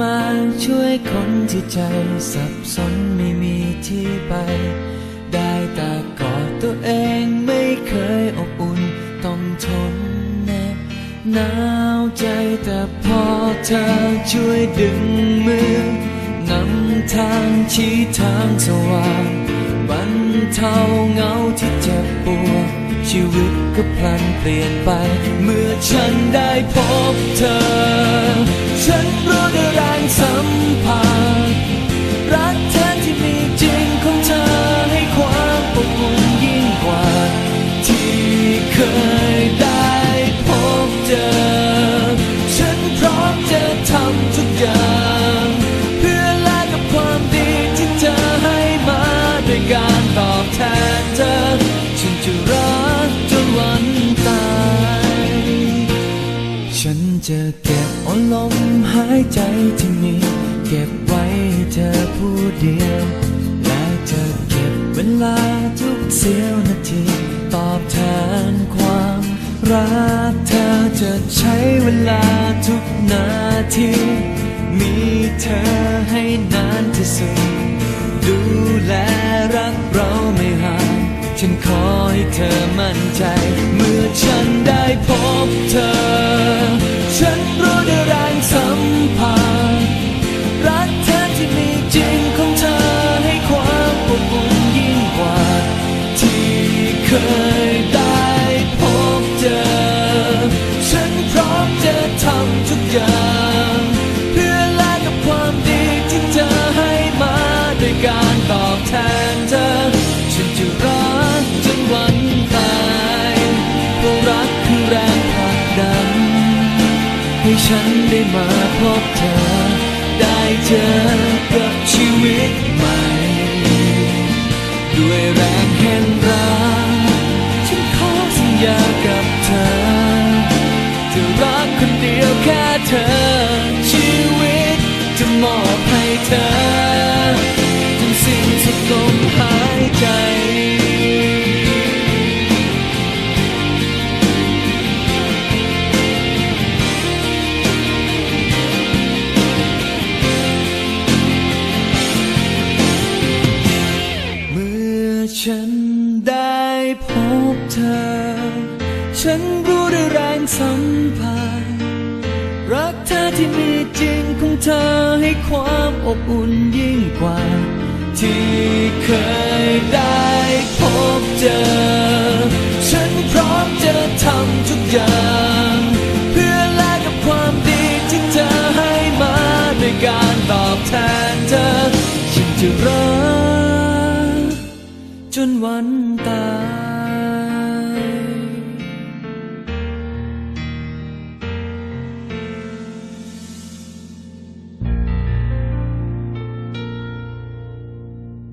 มาช่วยคนที่ใจสับสนไม่มีที่ไป ได้แต่กอดตัวเองไม่เคยอบอุ่นต้องทนแนบหนาวใจแต่พอเธอช่วยดึงมือนำทางชี้ทางสว่างบรรเทาเหงาที่เจ็บปวดชีวิตก็พลันเปลี่ยนไป เมื่อฉันได้พบเธอ ฉันรู้ด้แรงสัมผัสรักแท้ที่มีจริงของเธอให้ความอบอุ่นยิ่งกว่า ที่เคยได้พบเจอ ฉันพร้อมจะทำทุกอย่าง เพื่อแลกกับความดีที่เธอให้มาด้วยการตอบแทนเธอ ฉันจะรักจนวันตาย ฉันจะเก็บเอาลมหายใจที่มีเก็บไว้ให้เธอผู้เดียว และจะเก็บเวลาทุกเสี้ยวนาที ตอบแทนความรักเธอจะใช้เวลาทุกนาที มีเธอให้นานที่สุด ดูแลรักเราไม่ห่างฉันขอให้เธอมั่นใจ เมื่อฉันได้พบเธอ ฉันรู้ได้แรงสัม ยได้พบเจอ ฉันพร้อมจะทำทุกอย่าง เพื่อแลกกับความดีที่เธอให้มาด้วยการตอบแทนเธอ ฉันจะรักจนวันตายเพราะรักคือแรงผลักดัน ให้ฉันได้มาพบเธอ ได้เจอกับชีวิตใหม่ คนเดียวแค่เธอ ชีวิตจะมอบให้เธอจนสิ้นสุดลมหายใจเมื่อฉันได้พบเธอ ฉัน แรงสัมผัสรักเธอที่มีจริงของเธอให้ความอบอุ่นยิ่งกว่า ที่เคยได้พบเจอ ฉันพร้อมจะทำทุกอย่าง เพื่อแลกกับความดีที่เธอให้มาด้วยการตอบแทนเธอฉันจะรักจนวันตาย